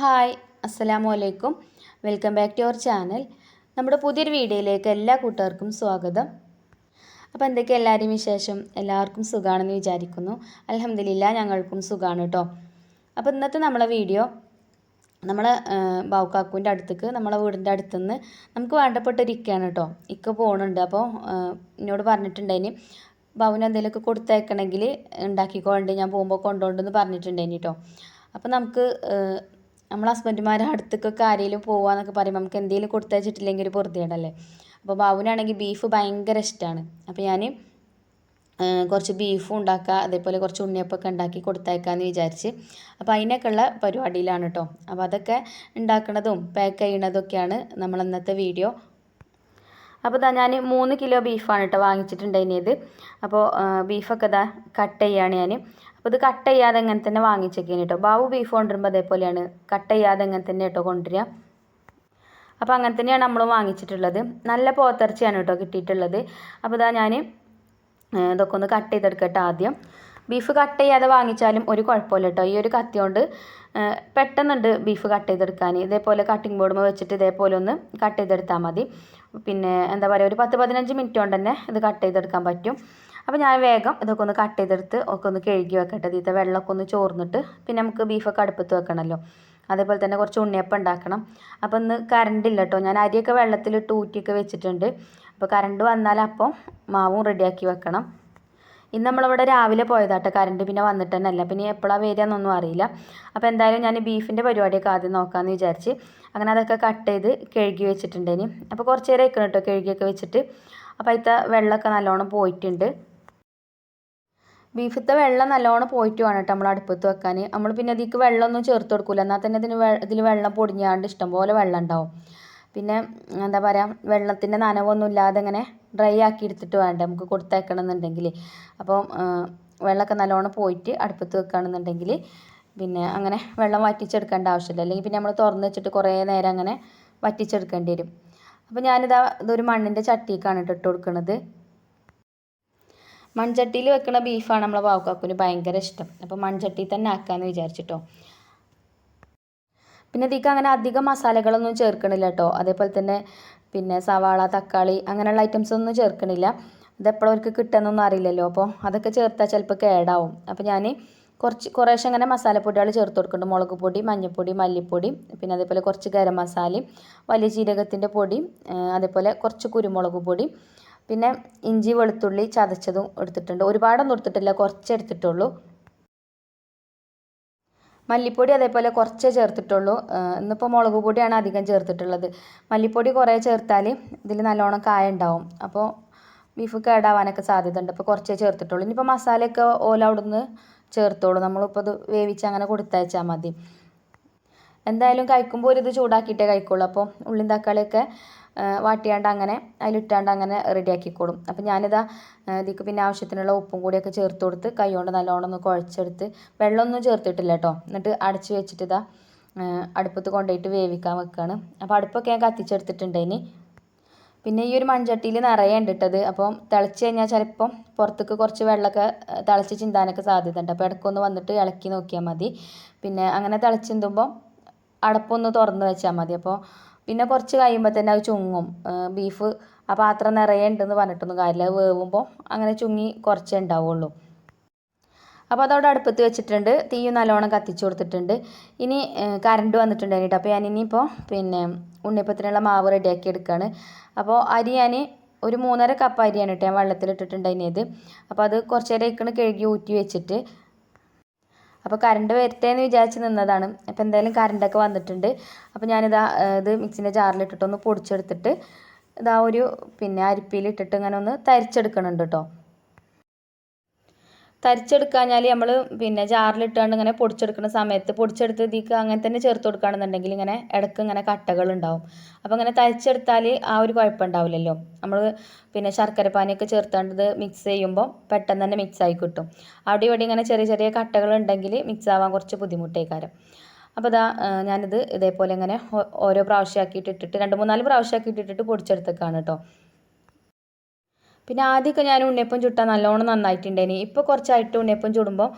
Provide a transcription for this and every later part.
Hi അസ്സലാമു അലൈക്കും. Welcome back to our channel. നമ്മുടെ പുതിയൊരു വീഡിയോയിലേക്ക് എല്ലാ കൂട്ടുകാർക്കും സ്വാഗതം. അപ്പോൾ എന്തൊക്കെ എല്ലാവരെയും വിശേഷം? എല്ലാവർക്കും സുഖമാണെന്ന് വിചാരിക്കുന്നു. അലഹമ്മദില്ല ഞങ്ങൾക്കും സുഖമാണ് കേട്ടോ അപ്പോൾ ഇന്നത്തെ നമ്മളെ വീഡിയോ നമ്മളെ ബാവുക്കാക്കുവിന്റെ അടുത്തേക്ക് നമ്മളെ വീടിന്റെ അടുത്തുനിന്ന് നമുക്ക് വേണ്ടപ്പെട്ടൊരു ഇക്കയാണ് കേട്ടോ ഇക്ക പോകുന്നുണ്ട് അപ്പോൾ എന്നോട് പറഞ്ഞിട്ടുണ്ടായിന് ബാബുവിന് എന്തെങ്കിലുമൊക്കെ കൊടുത്തേക്കണമെങ്കിൽ ഉണ്ടാക്കിക്കോണ്ട് ഞാൻ പോകുമ്പോൾ കൊണ്ടുകൊണ്ടെന്ന് പറഞ്ഞിട്ടുണ്ടായിന് കേട്ടോ അപ്പോൾ നമുക്ക് നമ്മളെ ഹസ്ബൻഡുമാരെ അടുത്തേക്കൊക്കെ ആരെങ്കിലും പോവാന്നൊക്കെ പറയുമ്പോൾ നമുക്ക് എന്തെങ്കിലും കൊടുത്തയച്ചിട്ടില്ലെങ്കിൽ ഒരു അപ്പോൾ ബാബുവിനാണെങ്കിൽ ബീഫ് ഭയങ്കര ഇഷ്ടമാണ് അപ്പോൾ ഞാൻ കുറച്ച് ബീഫും ഉണ്ടാക്കുക അതേപോലെ കുറച്ച് ഉണ്ണിയപ്പമൊക്കെ ഉണ്ടാക്കി കൊടുത്തയക്കാമെന്ന് വിചാരിച്ച് അപ്പോൾ അതിനൊക്കെയുള്ള പരിപാടിയിലാണ് കേട്ടോ അപ്പോൾ അതൊക്കെ ഉണ്ടാക്കുന്നതും പാക്ക് ചെയ്യണതൊക്കെയാണ് നമ്മൾ ഇന്നത്തെ വീഡിയോ അപ്പോൾ ഇതാ ഞാൻ മൂന്ന് കിലോ ബീഫാണ് കേട്ടോ വാങ്ങിച്ചിട്ടുണ്ടായിരുന്നത്. അപ്പോൾ ബീഫൊക്കെ ഇതാ കട്ട് ചെയ്യുകയാണ് ഞാൻ അപ്പോൾ ഇത് കട്ട് ചെയ്യാതെ അങ്ങനെ തന്നെ വാങ്ങിച്ചേക്കേന് കേട്ടോ ബാബു ബീഫ് കൊണ്ടുവരുമ്പോൾ അതേപോലെയാണ് കട്ട് ചെയ്യാതെ അങ്ങനെ തന്നെ കേട്ടോ കൊണ്ടുവരിക. അപ്പോൾ അങ്ങനെ തന്നെയാണ് നമ്മൾ വാങ്ങിച്ചിട്ടുള്ളത്. നല്ല പോത്തിറച്ചിയാണ് കേട്ടോ കിട്ടിയിട്ടുള്ളത്. അപ്പോൾ ഇതാ ഞാൻ ഇതൊക്കെ ഒന്ന് കട്ട് ചെയ്തെടുക്കട്ടെ ആദ്യം. ബീഫ് കട്ട് ചെയ്യാതെ വാങ്ങിച്ചാലും ഒരു കുഴപ്പമില്ല കേട്ടോ ഈ ഒരു കത്തി കൊണ്ട് പെട്ടെന്നുണ്ട് ബീഫ് കട്ട് ചെയ്തെടുക്കാൻ. ഇതേപോലെ കട്ടിംഗ് ബോർഡുമ്പോൾ വെച്ചിട്ട് ഇതേപോലെ ഒന്ന് കട്ട് ചെയ്തെടുത്താൽ മതി. പിന്നെ എന്താ പറയുക ഒരു പത്ത് പതിനഞ്ച് മിനിറ്റ് കൊണ്ട് തന്നെ ഇത് കട്ട് ചെയ്തെടുക്കാൻ പറ്റും. അപ്പോൾ ഞാൻ വേഗം ഇതൊക്കെ ഒന്ന് കട്ട് ചെയ്തെടുത്ത് ഒക്കെ ഒന്ന് കഴുകി വെക്കട്ടെ. ഇതിത്തെ വെള്ളമൊക്കെ ഒന്ന് ചോർന്നിട്ട് പിന്നെ നമുക്ക് ബീഫൊക്കെ അടുപ്പത്ത് വെക്കണമല്ലോ അതേപോലെ തന്നെ കുറച്ച് ഉണ്ണിയപ്പം ഉണ്ടാക്കണം. അപ്പോൾ ഇന്ന് കറണ്ട് ഇല്ല കേട്ടോ ഞാൻ അരിയൊക്കെ വെള്ളത്തിലിട്ട് ഊറ്റിയൊക്കെ വെച്ചിട്ടുണ്ട്. അപ്പോൾ കറണ്ട് വന്നാൽ മാവും റെഡിയാക്കി വെക്കണം. ഇന്ന് നമ്മളിവിടെ രാവിലെ പോയതാട്ടെ കറണ്ട് പിന്നെ വന്നിട്ട് തന്നെ അല്ല. പിന്നെ എപ്പോഴാണ് വരിക എന്നൊന്നും അറിയില്ല. അപ്പോൾ എന്തായാലും ഞാൻ ബീഫിന്റെ പരിപാടിയൊക്കെ ആദ്യം നോക്കാമെന്ന് വിചാരിച്ച് അങ്ങനെ അതൊക്കെ കട്ട് ചെയ്ത് കഴുകി വെച്ചിട്ടുണ്ടേനി. അപ്പോൾ കുറച്ച് നേരം ഇരിക്കണം കേട്ടോ കഴുകിയൊക്കെ വെച്ചിട്ട്. അപ്പോൾ അതിലത്തെ വെള്ളമൊക്കെ നല്ലോണം പോയിട്ടുണ്ട്. ബീഫത്തെ വെള്ളം നല്ലോണം പോയിട്ട് വേണം കേട്ടോ നമ്മൾ അടുപ്പത്ത് വെക്കാൻ നമ്മൾ പിന്നെ അതിലേക്ക് വെള്ളമൊന്നും ചേർത്ത് കൊടുക്കില്ല എന്നാൽ തന്നെ ഇതിന് ഇതിൽ വെള്ളം പൊടിഞ്ഞാണ്ട് ഇഷ്ടംപോലെ വെള്ളം ഉണ്ടാവും. പിന്നെ എന്താ പറയുക വെള്ളത്തിന്റെ നനവൊന്നും ഇല്ലാതെ ഇങ്ങനെ ഡ്രൈ ആക്കി എടുത്തിട്ട് വേണ്ട നമുക്ക് കൊടുത്തേക്കണം എന്നുണ്ടെങ്കിൽ അപ്പോൾ വെള്ളമൊക്കെ നല്ലോണം പോയിട്ട് അടുപ്പത്ത് വെക്കുകയാണെന്നുണ്ടെങ്കിൽ പിന്നെ അങ്ങനെ വെള്ളം വറ്റിച്ചെടുക്കേണ്ട ആവശ്യമില്ല. അല്ലെങ്കിൽ പിന്നെ നമ്മൾ തുറന്ന് വെച്ചിട്ട് കുറേ നേരം അങ്ങനെ വറ്റിച്ചെടുക്കേണ്ടി വരും. അപ്പോൾ ഞാനിതാ ഇതൊരു മണ്ണിന്റെ ചട്ടിക്കാണ് ഇട്ട് കൊടുക്കുന്നത് മൺചട്ടിയിൽ വെക്കുന്ന ബീഫാണ് നമ്മളെ പാവക്കാക്കുന് ഭയങ്കര ഇഷ്ടം. അപ്പോൾ മൺചട്ടി തന്നെ ആക്കാമെന്ന് വിചാരിച്ചിട്ടോ. പിന്നെ ഇതിക്ക് അങ്ങനെ അധികം മസാലകളൊന്നും ചേർക്കണില്ല കേട്ടോ അതേപോലെ തന്നെ പിന്നെ സവാള തക്കാളി അങ്ങനെയുള്ള ഐറ്റംസ് ഒന്നും ചേർക്കണില്ല. ഇതെപ്പോഴും അവർക്ക് കിട്ടുന്നൊന്നും അറിയില്ലല്ലോ. അപ്പോൾ അതൊക്കെ ചേർത്താൽ ചിലപ്പോൾ കേടാവും. അപ്പോൾ ഞാൻ കുറച്ച് കുറേശ്ശെ അങ്ങനെ മസാലപ്പൊടികൾ ചേർത്ത് കൊടുക്കുന്നുണ്ട് മുളക് പൊടി മഞ്ഞൾപ്പൊടി മല്ലിപ്പൊടി പിന്നെ അതേപോലെ കുറച്ച് ഗരം മസാലയും വലിയ ജീരകത്തിന്റെ പൊടി അതേപോലെ കുറച്ച് കുരുമുളക് പൊടി പിന്നെ ഇഞ്ചി വെളുത്തുള്ളി ചതച്ചതും എടുത്തിട്ടുണ്ട്. ഒരുപാടൊന്നും എടുത്തിട്ടില്ല കുറച്ച് എടുത്തിട്ടുള്ളൂ. മല്ലിപ്പൊടി അതേപോലെ കുറച്ചേ ചേർത്തിട്ടുള്ളൂ. ഇന്നിപ്പോൾ മുളക് പൊടിയാണ് അധികം ചേർത്തിട്ടുള്ളത്. മല്ലിപ്പൊടി കുറേ ചേർത്താൽ ഇതിൽ നല്ലോണം കായ ഉണ്ടാവും. അപ്പോൾ ബീഫ് കേടാവാനൊക്കെ സാധ്യത ഉണ്ട് അപ്പോൾ കുറച്ചേ ചേർത്തിട്ടുള്ളൂ. ഇനിയിപ്പോൾ മസാലയൊക്കെ ഓല അവിടുന്ന് ചേർത്തോളൂ. നമ്മളിപ്പോൾ അത് വേവിച്ച് അങ്ങനെ കൊടുത്തയച്ചാൽ മതി. എന്തായാലും കഴിക്കുമ്പോൾ ഒരു ഇത് ചൂടാക്കിയിട്ടേ കഴിക്കുള്ളൂ. അപ്പോൾ ഉള്ളിയും തക്കാളിയൊക്കെ വാട്ടിയാണ്ട് അങ്ങനെ അതിലിട്ടാണ്ട് അങ്ങനെ റെഡിയാക്കിക്കോളും. അപ്പം ഞാനിതാ ഇതിക്ക് പിന്നെ ആവശ്യത്തിനുള്ള ഉപ്പും കൂടിയൊക്കെ ചേർത്ത് കൊടുത്ത് കൈ കൊണ്ട് നല്ലോണം ഒന്ന് കുഴച്ചെടുത്ത് വെള്ളമൊന്നും ചേർത്തിട്ടില്ല കേട്ടോ എന്നിട്ട് അടച്ച് വെച്ചിട്ട് ഇതാ അടുപ്പത്ത് കൊണ്ടുപോയിട്ട് വേവിക്കാൻ വെക്കുകയാണ് അപ്പോൾ അടുപ്പൊക്കെ ഞാൻ കത്തിച്ചെടുത്തിട്ടുണ്ട് ഇനി പിന്നെ ഈ ഒരു മൺചട്ടിയിൽ നിറയെ ഉണ്ട് ഇട്ടത് അപ്പം തിളച്ച് കഴിഞ്ഞാൽ ചിലപ്പം പുറത്തേക്ക് കുറച്ച് വെള്ളമൊക്കെ തിളച്ച് ചിന്താനൊക്കെ സാധ്യത ഉണ്ട്. അപ്പോൾ ഇടയ്ക്കൊന്ന് വന്നിട്ട് ഇളക്കി നോക്കിയാൽ മതി. പിന്നെ അങ്ങനെ തിളച്ച് ചിന്തുമ്പോൾ അടപ്പൊന്ന് തുറന്ന് വെച്ചാൽ മതി. അപ്പോൾ പിന്നെ കുറച്ച് കഴിയുമ്പോൾ തന്നെ അത് ചുങ്ങും. ബീഫ് ആ പാത്രം നിറയെ ഉണ്ടെന്ന് പറഞ്ഞിട്ടൊന്നും കാര്യമില്ല. അത് വേവുമ്പോൾ അങ്ങനെ ചുങ്ങി കുറച്ചേ ഉണ്ടാവുള്ളൂ. അപ്പോൾ അതവിടെ അടുപ്പത്ത് വെച്ചിട്ടുണ്ട്. തീ നല്ലോണം കത്തിച്ചു കൊടുത്തിട്ടുണ്ട്. ഇനി കറണ്ട് വന്നിട്ടുണ്ട് കേട്ടോ അപ്പോൾ ഞാൻ ഇനിയിപ്പോൾ പിന്നെ ഉണ്ണിയപ്പത്തിനുള്ള മാവ് റെഡിയാക്കി എടുക്കുകയാണ് അപ്പോൾ അരി ഞാൻ ഒരു മൂന്നര കപ്പ് അരിയാണ് കേട്ടോ ഞാൻ വെള്ളത്തിലിട്ടിട്ടുണ്ടായിരുന്നത് അപ്പോൾ അത് കുറച്ച് നേരം ഇക്കണ് കഴുകി ഊറ്റി വെച്ചിട്ട് അപ്പോൾ കറണ്ട് വരട്ടെ എന്ന് വിചാരിച്ച് നിന്നതാണ്. അപ്പോൾ എന്തായാലും കറണ്ടൊക്കെ വന്നിട്ടുണ്ട്. അപ്പോൾ ഞാനിതാ ഇത് മിക്സിന്റെ ജാറിലിട്ടിട്ടൊന്ന് പൊടിച്ചെടുത്തിട്ട് ഇതാ ഒരു പിന്നെ അരിപ്പിയിലിട്ടിട്ട് ഇങ്ങനെ ഒന്ന് തരിച്ചെടുക്കണുണ്ട് കേട്ടോ തരിച്ചെടുക്കാഞ്ഞാൽ നമ്മൾ പിന്നെ ജാറിലിട്ടാണ്ട് ഇങ്ങനെ പൊടിച്ചെടുക്കുന്ന സമയത്ത് പൊടിച്ചെടുത്ത് ഇതിക്ക് അങ്ങനെ തന്നെ ചേർത്ത് കൊടുക്കുകയാണെന്നുണ്ടെങ്കിൽ ഇങ്ങനെ ഇടയ്ക്ക് ഇങ്ങനെ കട്ടകളുണ്ടാവും. അപ്പോൾ ഇങ്ങനെ തരിച്ചെടുത്താൽ ആ ഒരു കുഴപ്പം ഉണ്ടാവില്ലല്ലോ നമ്മൾ പിന്നെ ശർക്കര പാനിയൊക്കെ ചേർത്താണ്ട് മിക്സ് ചെയ്യുമ്പോൾ പെട്ടെന്ന് തന്നെ മിക്സ് ആയി കിട്ടും. അവിടെ ഇവിടെ ഇങ്ങനെ ചെറിയ ചെറിയ കട്ടകളുണ്ടെങ്കിൽ മിക്സ് ആവാൻ കുറച്ച് ബുദ്ധിമുട്ടേക്കാരം. അപ്പോൾ ഇതാ ഞാനിത് ഇതേപോലെ ഇങ്ങനെ ഓരോ പ്രാവശ്യമാക്കിയിട്ട് ഇട്ടിട്ട് രണ്ട് മൂന്നാൽ പ്രാവശ്യമാക്കിയിട്ട് ഇട്ടിട്ട് പൊടിച്ചെടുത്തേക്കാണ് കേട്ടോ പിന്നെ ആദ്യമൊക്കെ ഞാൻ ഉണ്ണിയപ്പം ചുട്ടാൽ നല്ലോണം നന്നായിട്ടുണ്ടേനി ഇപ്പോൾ കുറച്ചായിട്ട് ഉണ്ണിയപ്പം ചുടുമ്പോൾ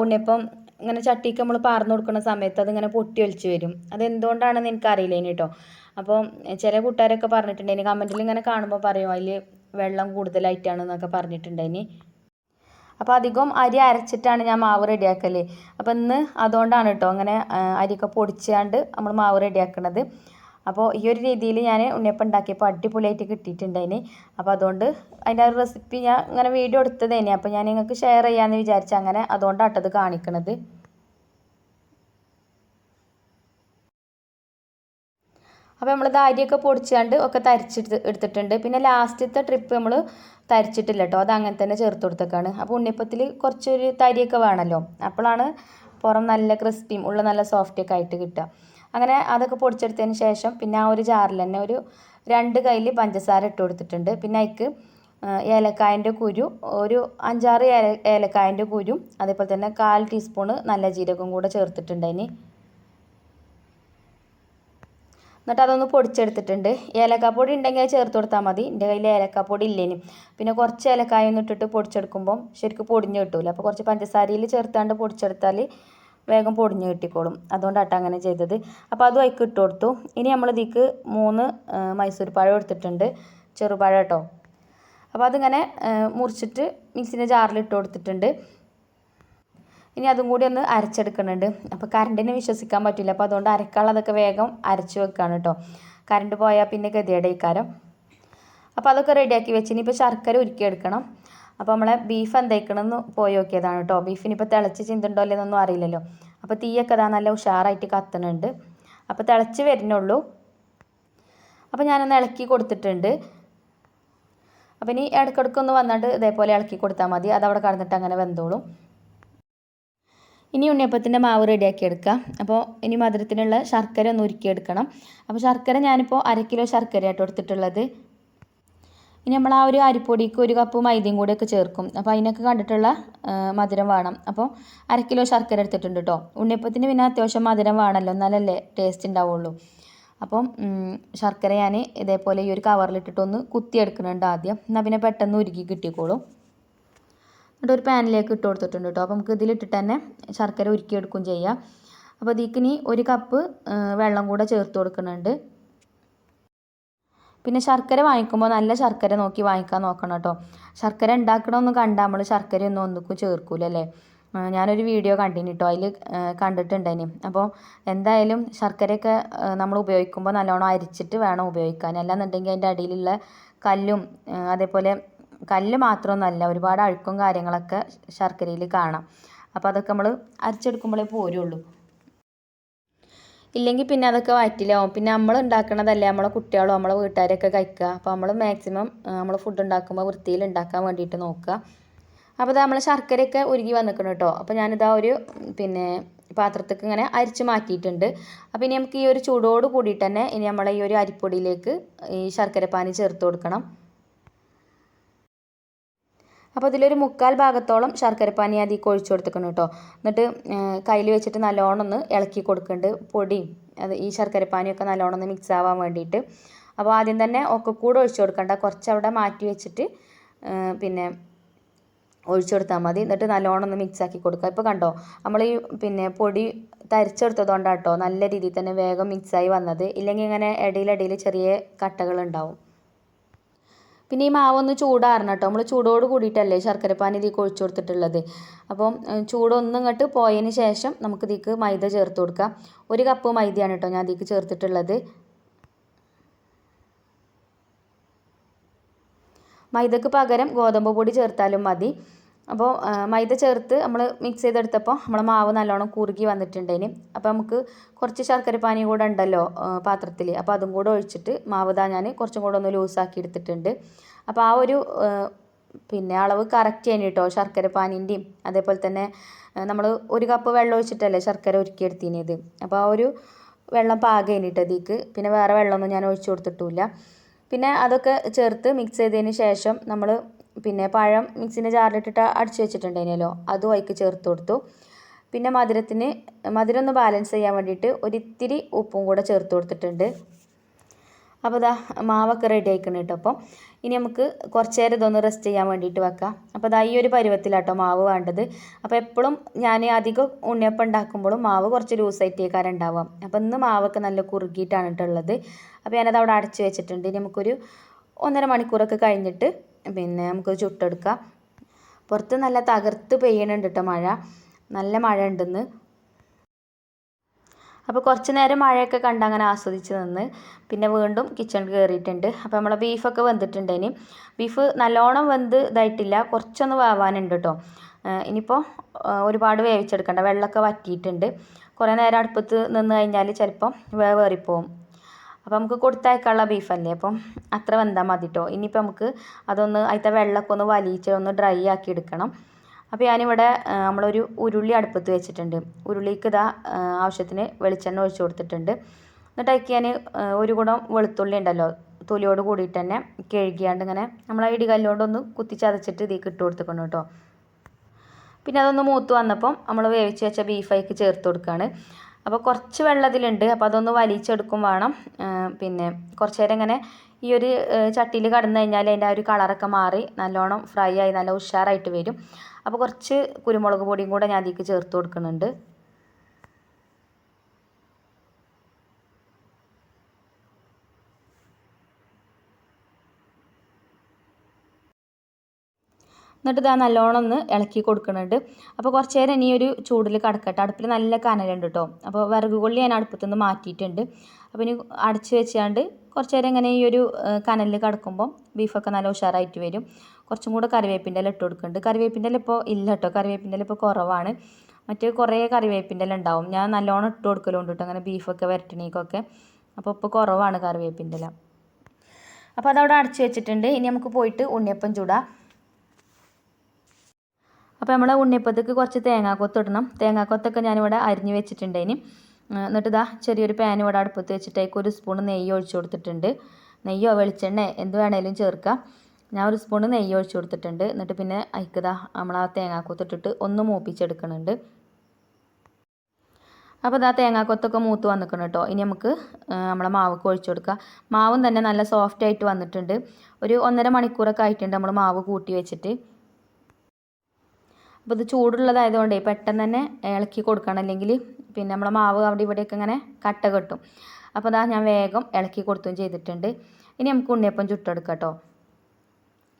ഉണ്ണിയപ്പം ഇങ്ങനെ ചട്ടിക്ക് നമ്മൾ പാർന്നു കൊടുക്കുന്ന സമയത്ത് അതിങ്ങനെ പൊട്ടി ഒലിച്ച് വരും. അതെന്തുകൊണ്ടാണെന്ന് എനിക്കറിയില്ലേനി കേട്ടോ അപ്പോൾ ചില കൂട്ടുകാരൊക്കെ പറഞ്ഞിട്ടുണ്ടായിനി കമന്റിൽ ഇങ്ങനെ കാണുമ്പോൾ പറയും അതിൽ വെള്ളം കൂടുതലായിട്ടാണെന്നൊക്കെ പറഞ്ഞിട്ടുണ്ടായിനി. അപ്പോൾ അധികം അരി അരച്ചിട്ടാണ് ഞാൻ മാവ് റെഡിയാക്കൽ അപ്പോൾ ഇന്ന് അതുകൊണ്ടാണ് കേട്ടോ അങ്ങനെ അരിയൊക്കെ പൊടിച്ചാണ്ട് നമ്മൾ മാവ് റെഡിയാക്കണത്. അപ്പോൾ ഈ ഒരു രീതിയിൽ ഞാൻ ഉണ്ണിയപ്പം ഉണ്ടാക്കിയപ്പോൾ അടിപൊളിയായിട്ട് കിട്ടിയിട്ടുണ്ടായിന്. അപ്പോൾ അതുകൊണ്ട് അതിന്റെ ഒരു റെസിപ്പി ഞാൻ ഇങ്ങനെ വീഡിയോ എടുത്തതേനെ. അപ്പോൾ ഞാൻ നിങ്ങൾക്ക് ഷെയർ ചെയ്യാമെന്ന് വിചാരിച്ചു അങ്ങനെ അതുകൊണ്ടാട്ടത് കാണിക്കണത്. അപ്പോൾ നമ്മൾ ദാരിയൊക്കെ പൊടിച്ചാണ്ട് ഒക്കെ തരിച്ചെടുത്ത് എടുത്തിട്ടുണ്ട്. പിന്നെ ലാസ്റ്റത്തെ ട്രിപ്പ് നമ്മൾ തരിച്ചിട്ടില്ല കേട്ടോ അത് അങ്ങനെ തന്നെ ചേർത്ത് കൊടുത്തേക്കാണ്. അപ്പോൾ ഉണ്ണിയപ്പത്തിൽ കുറച്ചൊരു തരിയൊക്കെ വേണമല്ലോ അപ്പോഴാണ് പുറം നല്ല ക്രിസ്പിയും ഉള്ള നല്ല സോഫ്റ്റൊക്കെ ആയിട്ട് കിട്ടുക. അങ്ങനെ അതൊക്കെ പൊടിച്ചെടുത്തതിന് ശേഷം പിന്നെ ആ ഒരു ജാറിൽ തന്നെ ഒരു രണ്ട് കയ്യിൽ പഞ്ചസാര ഇട്ട് കൊടുത്തിട്ടുണ്ട്. പിന്നെ അതിക്ക് ഏലക്കായന്റെ കുരു ഒരു അഞ്ചാറ് ഏല ഏലക്കായന്റെ കുരും അതേപോലെ തന്നെ കാൽ ടീസ്പൂണ് നല്ല ജീരകം കൂടെ ചേർത്തിട്ടുണ്ട് അതിന്. എന്നിട്ട് അതൊന്ന് പൊടിച്ചെടുത്തിട്ടുണ്ട്. ഏലക്കാപ്പൊടി ഉണ്ടെങ്കിൽ അത് ചേർത്ത് കൊടുത്താൽ മതി. എന്റെ കയ്യിൽ ഏലക്കാപ്പൊടി ഇല്ലേനും. പിന്നെ കുറച്ച് ഏലക്കായ ഒന്ന് ഇട്ടിട്ട് പൊടിച്ചെടുക്കുമ്പം ശരിക്കും പൊടിഞ്ഞ് കിട്ടൂല. അപ്പോൾ കുറച്ച് പഞ്ചസാരയിൽ ചേർത്താണ്ട് പൊടിച്ചെടുത്താൽ വേഗം പൊടിഞ്ഞു കിട്ടിക്കോളും. അതുകൊണ്ടാട്ടോ അങ്ങനെ ചെയ്തത്. അപ്പോൾ അതും അതിക്ക് ഇട്ട് കൊടുത്തു. ഇനി നമ്മൾ ഇതിക്ക് മൂന്ന് മൈസൂർ പഴം എടുത്തിട്ടുണ്ട്. ചെറുപഴം കേട്ടോ. അപ്പോൾ അതിങ്ങനെ മുറിച്ചിട്ട് മിക്സിന്റെ ജാറിൽ ഇട്ട് കൊടുത്തിട്ടുണ്ട്. ഇനി അതും കൂടി ഒന്ന് അരച്ചെടുക്കുന്നുണ്ട്. അപ്പോൾ കറണ്ടിനെ വിശ്വസിക്കാൻ പറ്റില്ല. അപ്പോൾ അതുകൊണ്ട് അരക്കാനുള്ളതൊക്കെ വേഗം അരച്ച് വെക്കുകയാണ് കേട്ടോ. കറണ്ട് പോയാൽ പിന്നെ ഗതിയുടെ അപ്പോൾ അതൊക്കെ റെഡിയാക്കി വെച്ച് ഇനിയിപ്പോൾ ശർക്കര ഉരുക്കിയെടുക്കണം. അപ്പോൾ നമ്മളെ ബീഫ് എന്തേക്കണമെന്ന് പോയി നോക്കിയതാണ് കേട്ടോ. ബീഫിന് ഇപ്പോൾ തിളച്ച് ചിന്തണ്ടോ അല്ലേന്നൊന്നും അറിയില്ലല്ലോ. അപ്പോൾ തീയൊക്കെ ഇതാ നല്ല ഉഷാറായിട്ട് കത്തണുണ്ട്. അപ്പോൾ തിളച്ച് വരുന്നുള്ളൂ. അപ്പോൾ ഞാനൊന്ന് ഇളക്കി കൊടുത്തിട്ടുണ്ട്. അപ്പോൾ ഇനി ഇടയ്ക്കിടയ്ക്കൊന്ന് വന്നിട്ട് ഇതേപോലെ ഇളക്കി കൊടുത്താൽ മതി. അതവിടെ കടന്നിട്ട് അങ്ങനെ വെന്തോളും. ഇനി ഉണ്ണിയപ്പത്തിന്റെ മാവ് റെഡിയാക്കി എടുക്കാം. അപ്പോൾ ഇനി മധുരത്തിനുള്ള ശർക്കര ഒന്ന് ഉരുക്കിയെടുക്കണം. അപ്പോൾ ശർക്കര ഞാനിപ്പോൾ അര കിലോ ശർക്കരയായിട്ട് എടുത്തിട്ടുള്ളത്. ഇനി നമ്മൾ ആ ഒരു അരിപ്പൊടിക്ക് ഒരു കപ്പ് മൈദയും കൂടെയൊക്കെ ചേർക്കും. അപ്പോൾ അതിനൊക്കെ കണ്ടിട്ടുള്ള മധുരം വേണം. അപ്പോൾ അര കിലോ ശർക്കര എടുത്തിട്ടുണ്ട് കേട്ടോ ഉണ്ണിയപ്പത്തിന് പിന്നെ അത്യാവശ്യം മധുരം വേണമല്ലോ എന്നാലല്ലേ ടേസ്റ്റ് ഉണ്ടാവുള്ളൂ അപ്പം ശർക്കര ഞാൻ ഇതേപോലെ ഈ ഒരു കവറിലിട്ടിട്ടൊന്ന് കുത്തിയെടുക്കുന്നുണ്ട് ആദ്യം. എന്നാൽ പിന്നെ പെട്ടെന്ന് ഉരുക്കി കിട്ടിക്കോളും. എന്നിട്ട് ഒരു പാനിലേക്ക് ഇട്ട് കൊടുത്തിട്ടുണ്ട് കേട്ടോ അപ്പോൾ നമുക്ക് ഇതിലിട്ടിട്ട് തന്നെ ശർക്കര ഉരുക്കിയെടുക്കുകയും ചെയ്യാം. അപ്പോൾ ഇതിക്കിനി ഒരു കപ്പ് വെള്ളം കൂടെ ചേർത്ത് കൊടുക്കുന്നുണ്ട്. പിന്നെ ശർക്കര വാങ്ങിക്കുമ്പോൾ നല്ല ശർക്കര നോക്കി വാങ്ങിക്കാൻ നോക്കണം കേട്ടോ. ശർക്കര ഉണ്ടാക്കണമെന്ന് കണ്ടാൽ നമ്മൾ ശർക്കരയൊന്നും ഒന്നിക്കും ചേർക്കൂലല്ലേ? ഞാനൊരു വീഡിയോ കണ്ടിന് കേട്ടോ അതിൽ കണ്ടിട്ടുണ്ടേനി അപ്പോൾ എന്തായാലും ശർക്കരയൊക്കെ നമ്മൾ ഉപയോഗിക്കുമ്പോൾ നല്ലോണം അരിച്ചിട്ട് വേണം ഉപയോഗിക്കാൻ. അല്ലാന്നുണ്ടെങ്കിൽ അതിന്റെ അടിയിലുള്ള കല്ലും അതേപോലെ കല്ല് മാത്രമൊന്നുമല്ല ഒരുപാട് അഴുക്കും കാര്യങ്ങളൊക്കെ ശർക്കരയിൽ കാണാം. അപ്പോൾ അതൊക്കെ നമ്മൾ അരിച്ചെടുക്കുമ്പോഴേ പോരുള്ളൂ. ഇല്ലെങ്കിൽ പിന്നെ അതൊക്കെ വയറ്റിലാവും. പിന്നെ നമ്മൾ ഉണ്ടാക്കണതല്ലേ നമ്മളെ കുട്ടികളും നമ്മളെ വീട്ടുകാരൊക്കെ കഴിക്കുക. അപ്പോൾ നമ്മൾ മാക്സിമം നമ്മൾ ഫുഡ് ഉണ്ടാക്കുമ്പോൾ വൃത്തിയിൽ ഉണ്ടാക്കാൻ വേണ്ടിയിട്ട് നോക്കുക. അപ്പോൾ ഇതാ നമ്മൾ ശർക്കരയൊക്കെ ഉരുകി വന്നിക്കണം കേട്ടോ. അപ്പോൾ ഞാനിതാ ഒരു പിന്നെ പാത്രത്തേക്ക് ഇങ്ങനെ അരിച്ച് മാറ്റിയിട്ടുണ്ട്. അപ്പോൾ ഇനി നമുക്ക് ഈ ഒരു ചൂടോട് കൂടിയിട്ട് തന്നെ ഇനി നമ്മൾ ഈ ഒരു അരിപ്പൊടിയിലേക്ക് ഈ ശർക്കരപ്പാനി ചേർത്ത് കൊടുക്കണം. അപ്പോൾ ഇതിലൊരു മുക്കാൽ ഭാഗത്തോളം ശർക്കരപ്പാനി അതിൽ ഒഴിച്ചു കൊടുത്തേക്കണം കേട്ടോ. എന്നിട്ട് കയ്യിൽ വെച്ചിട്ട് നല്ലോണം ഒന്ന് ഇളക്കി കൊടുക്കുന്നുണ്ട് പൊടിയും അത് ഈ ശർക്കരപ്പാനിയൊക്കെ നല്ലോണം ഒന്ന് മിക്സ് ആവാൻ വേണ്ടിയിട്ട്. അപ്പോൾ ആദ്യം തന്നെ ഒക്കെ കൂടെ ഒഴിച്ചു കൊടുക്കണ്ട. കുറച്ച് അവിടെ മാറ്റി വെച്ചിട്ട് പിന്നെ ഒഴിച്ചു കൊടുത്താൽ മതി. എന്നിട്ട് നല്ലോണം ഒന്ന് മിക്സ് ആക്കി കൊടുക്കുക. ഇപ്പോൾ കണ്ടോ നമ്മൾ ഈ പിന്നെ പൊടി തരിച്ചെടുത്തതുകൊണ്ടാണ് കേട്ടോ നല്ല രീതിയിൽ തന്നെ വേഗം മിക്സായി വന്നത്. ഇല്ലെങ്കിൽ ഇങ്ങനെ ഇടയിലിടയിൽ ചെറിയ കട്ടകൾ ഉണ്ടാവും. പിന്നെ ഈ മാവൊന്ന് ചൂടാറണം കേട്ടോ നമ്മൾ ചൂടോട് കൂടിയിട്ടല്ലേ ശർക്കരപ്പാനി ഇതിലേക്ക് ഒഴിച്ചു കൊടുത്തിട്ടുള്ളത്. അപ്പം ചൂടൊന്നും ഇങ്ങോട്ട് പോയതിന് ശേഷം നമുക്ക് ഇതിക്ക് മൈദ ചേർത്ത് കൊടുക്കാം. ഒരു കപ്പ് മൈദയാണ് കേട്ടോ ഞാൻ ഇതിക്ക് ചേർത്തിട്ടുള്ളത്. മൈദക്ക് പകരം ഗോതമ്പ് പൊടി ചേർത്താലും മതി. അപ്പോൾ മൈദ ചേർത്ത് നമ്മൾ മിക്സ് ചെയ്തെടുത്തപ്പോൾ നമ്മളെ മാവ് നല്ലോണം കുറുകി വന്നിട്ടുണ്ടേന് അപ്പോൾ നമുക്ക് കുറച്ച് ശർക്കര പാനി കൂടെ ഉണ്ടല്ലോ പാത്രത്തിൽ അപ്പോൾ അതും കൂടെ ഒഴിച്ചിട്ട് മാവ് ഇതാ ഞാൻ കുറച്ചും കൂടെ ഒന്ന് ലൂസാക്കി എടുത്തിട്ടുണ്ട് അപ്പോൾ ആ ഒരു പിന്നെ അളവ് കറക്റ്റ് ചെയ്യാൻ കേട്ടോ ശർക്കര പാനിന്റെയും അതേപോലെ തന്നെ നമ്മൾ ഒരു കപ്പ് വെള്ളം ഒഴിച്ചിട്ടല്ലേ ശർക്കര ഒരുക്കിയെടുത്തിനത് അപ്പോൾ ആ ഒരു വെള്ളം പാകം കഴിഞ്ഞിട്ട് അതിക്ക് പിന്നെ വേറെ വെള്ളമൊന്നും ഞാൻ ഒഴിച്ചു കൊടുത്തിട്ടില്ല. പിന്നെ അതൊക്കെ ചേർത്ത് മിക്സ് ചെയ്തതിന് ശേഷം നമ്മൾ പിന്നെ പഴം മിക്സിന്റെ ജാറിലിട്ടിട്ട് അടിച്ച് വെച്ചിട്ടുണ്ടായിരുന്നല്ലോ അതും അതിക്ക് ചേർത്ത് കൊടുത്തു. പിന്നെ മധുരത്തിന് മധുരം ഒന്ന് ബാലൻസ് ചെയ്യാൻ വേണ്ടിയിട്ട് ഒരിത്തിരി ഉപ്പും കൂടെ ചേർത്ത് കൊടുത്തിട്ടുണ്ട്. അപ്പോൾ ഇതാ മാവൊക്കെ റെഡി ആയിക്കണം കേട്ടോ അപ്പം ഇനി നമുക്ക് കുറച്ച് നേരം ഇതൊന്ന് റെസ്റ്റ് ചെയ്യാൻ വേണ്ടിയിട്ട് വെക്കാം. അപ്പോൾ ഇതാ ഈ ഒരു പരുവത്തിലാട്ടോ മാവ് വേണ്ടത്. അപ്പോൾ എപ്പോഴും ഞാൻ അധികം ഉണ്ണിയപ്പം ഉണ്ടാക്കുമ്പോഴും മാവ് കുറച്ച് ലൂസായിട്ടേക്കാരം ഉണ്ടാവാം അപ്പോൾ ഇന്ന് മാവൊക്കെ നല്ല കുറുകിയിട്ടാണ് കേട്ടുള്ളത് അപ്പോൾ ഞാനത് അവിടെ അടച്ച് വെച്ചിട്ടുണ്ട്. ഇനി നമുക്കൊരു ഒന്നര മണിക്കൂറൊക്കെ കഴിഞ്ഞിട്ട് പിന്നെ നമുക്ക് ചുട്ടെടുക്കാം. പുറത്ത് നല്ല തകർത്ത് പെയ്യണുണ്ട് കേട്ടോ മഴ. നല്ല മഴ ഉണ്ടെന്ന് അപ്പോൾ കുറച്ച് നേരം മഴയൊക്കെ കണ്ട് അങ്ങനെ ആസ്വദിച്ച് നിന്ന്. പിന്നെ വീണ്ടും കിച്ചണിൽ കയറിയിട്ടുണ്ട് അപ്പോൾ നമ്മളെ ബീഫൊക്കെ വെന്തിട്ടുണ്ട് ഇനി. ബീഫ് നല്ലോണം വെന്ത് ഇതായിട്ടില്ല. കുറച്ചൊന്ന് വേവാനുണ്ട് കേട്ടോ ഇനിയിപ്പോൾ ഒരുപാട് വേവിച്ചെടുക്കണ്ട. വെള്ളമൊക്കെ വറ്റിയിട്ടുണ്ട്. കുറേ നേരം അടുപ്പത്ത് നിന്ന് കഴിഞ്ഞാൽ ചിലപ്പം വേവേറിപ്പോവും അപ്പോൾ നമുക്ക് കൊടുത്തയക്കാനുള്ള ബീഫല്ലേ അപ്പം അത്ര വെന്താൽ മതി കേട്ടോ ഇനിയിപ്പോൾ നമുക്ക് അതൊന്ന് അതിലത്തെ വെള്ളമൊക്കെ ഒന്ന് വലിയിച്ച് ഒന്ന് ഡ്രൈ ആക്കി എടുക്കണം. അപ്പോൾ ഞാനിവിടെ നമ്മളൊരു ഉരുളി അടുപ്പത്ത് വെച്ചിട്ടുണ്ട്. ഉരുളിക്ക് ഇതാ ആവശ്യത്തിന് വെളിച്ചെണ്ണ ഒഴിച്ച് കൊടുത്തിട്ടുണ്ട്. എന്നിട്ട് അതിക്ക് ഞാൻ ഒരു കുടം വെളുത്തുള്ളി ഉണ്ടല്ലോ തൊലിയോട് കൂടിയിട്ട് തന്നെ കഴുകിയാണ്ട് ഇങ്ങനെ നമ്മൾ ആ ഇടികല്ലുകൊണ്ടൊന്ന് കുത്തി ചതച്ചിട്ട് ഇതിലേക്ക് ഇട്ട് കൊടുത്തിക്കണം കേട്ടോ. പിന്നെ അതൊന്ന് മൂത്ത് വന്നപ്പം നമ്മൾ വേവിച്ച് വെച്ച ബീഫ് അതിലേക്ക് ചേർത്ത് കൊടുക്കുകയാണ് അപ്പോൾ കുറച്ച് വെള്ളത്തിലുണ്ട്. അപ്പോൾ അതൊന്ന് വലിച്ചെടുക്കും വേണം. പിന്നെ കുറച്ച് നേരം ഇങ്ങനെ ഈ ഒരു ചട്ടിയിൽ കടന്നു കഴിഞ്ഞാൽ അതിന്റെ ആ ഒരു കളറൊക്കെ മാറി നല്ലോണം ഫ്രൈ ആയി നല്ല ഉഷാറായിട്ട് വരും. അപ്പോൾ കുറച്ച് കുരുമുളക് പൊടിയും കൂടെ ഞാൻ അതിലേക്ക് ചേർത്ത് കൊടുക്കുന്നുണ്ട്. എന്നിട്ട് ഇതാ നല്ലോണം ഒന്ന് ഇളക്കി കൊടുക്കുന്നുണ്ട്. അപ്പോൾ കുറച്ച് നേരം ഇനി ഒരു ചൂടിൽ കിടക്കട്ടെ. അടുപ്പിൽ നല്ല കനലുണ്ട് കേട്ടോ അപ്പോൾ വിറക് കൊള്ളി ഞാൻ അടുപ്പത്തു നിന്ന് മാറ്റിയിട്ടുണ്ട്. അപ്പോൾ ഇനി അടച്ച് വെച്ചാണ്ട് കുറച്ച് നേരം ഇങ്ങനെ ഈ ഒരു കനലിൽ കിടക്കുമ്പോൾ ബീഫൊക്കെ നല്ല ഉഷാറായിട്ട് വരും. കുറച്ചും കൂടെ കറിവേപ്പിന്റെ ഇല ഇട്ട് കൊടുക്കുന്നുണ്ട്. കറിവേപ്പിന്റെ ഇല ഇപ്പോൾ ഇല്ല കേട്ടോ കറിവേപ്പിന്റെ ഇല ഇപ്പോൾ കുറവാണ്. മറ്റേ കുറേ കറിവേപ്പിന്റെ ഇല ഉണ്ടാവും. ഞാൻ നല്ലോണം ഇട്ട് കൊടുക്കലുണ്ട് കേട്ടോ അങ്ങനെ ബീഫൊക്കെ വരട്ടണേക്കൊക്കെ. അപ്പോൾ ഇപ്പോൾ കുറവാണ് കറിവേപ്പിന്റെ ഇല. അപ്പോൾ അതവിടെ അടച്ച് വെച്ചിട്ടുണ്ട്. ഇനി നമുക്ക് പോയിട്ട് ഉണ്ണിയപ്പം ചൂടാം. അപ്പോൾ നമ്മൾ ഉണ്ണിയപ്പത്തേക്ക് കുറച്ച് തേങ്ങാക്കൊത്ത് ഇടണം. തേങ്ങാക്കൊത്തൊക്കെ ഞാനിവിടെ അരിഞ്ഞ് വെച്ചിട്ടുണ്ട് ഇനി എന്നിട്ട് ഇതാ ചെറിയൊരു പാൻ ഇവിടെ അടുപ്പത്ത് വെച്ചിട്ടേക്ക് ഒരു സ്പൂൺ നെയ്യ് ഒഴിച്ചു കൊടുത്തിട്ടുണ്ട്. നെയ്യോ വെളിച്ചെണ്ണ എന്ത് വേണേലും ചേർക്കാം. ഞാൻ ഒരു സ്പൂൺ നെയ്യ് ഒഴിച്ചു കൊടുത്തിട്ടുണ്ട്. എന്നിട്ട് പിന്നെ അയക്കതാ നമ്മൾ ആ തേങ്ങാക്കൊത്തിട്ടിട്ട് ഒന്ന് മൂപ്പിച്ചെടുക്കുന്നുണ്ട് അപ്പോൾ ഇതാ തേങ്ങാക്കൊത്തൊക്കെ മൂത്ത് വന്നിക്കണം കേട്ടോ ഇനി നമുക്ക് നമ്മളെ മാവ് ഒഴിച്ചു കൊടുക്കുക മാവും തന്നെ നല്ല സോഫ്റ്റ് ആയിട്ട് വന്നിട്ടുണ്ട്. ഒരു ഒന്നര മണിക്കൂറൊക്കെ ആയിട്ടുണ്ട് നമ്മൾ മാവ് കൂട്ടി വെച്ചിട്ട്. അപ്പോൾ ഇത് ചൂടുള്ളതായതുകൊണ്ടേ പെട്ടെന്ന് തന്നെ ഇളക്കി കൊടുക്കണം. അല്ലെങ്കിൽ പിന്നെ നമ്മളെ മാവ് അവിടെ ഇവിടെയൊക്കെ ഇങ്ങനെ കട്ട കെട്ടും. അപ്പോൾ അതാ ഞാൻ വേഗം ഇളക്കി കൊടുത്തും ചെയ്തിട്ടുണ്ട്. ഇനി നമുക്ക് ഉണ്ണിയപ്പം ചുട്ടെടുക്കാം കേട്ടോ.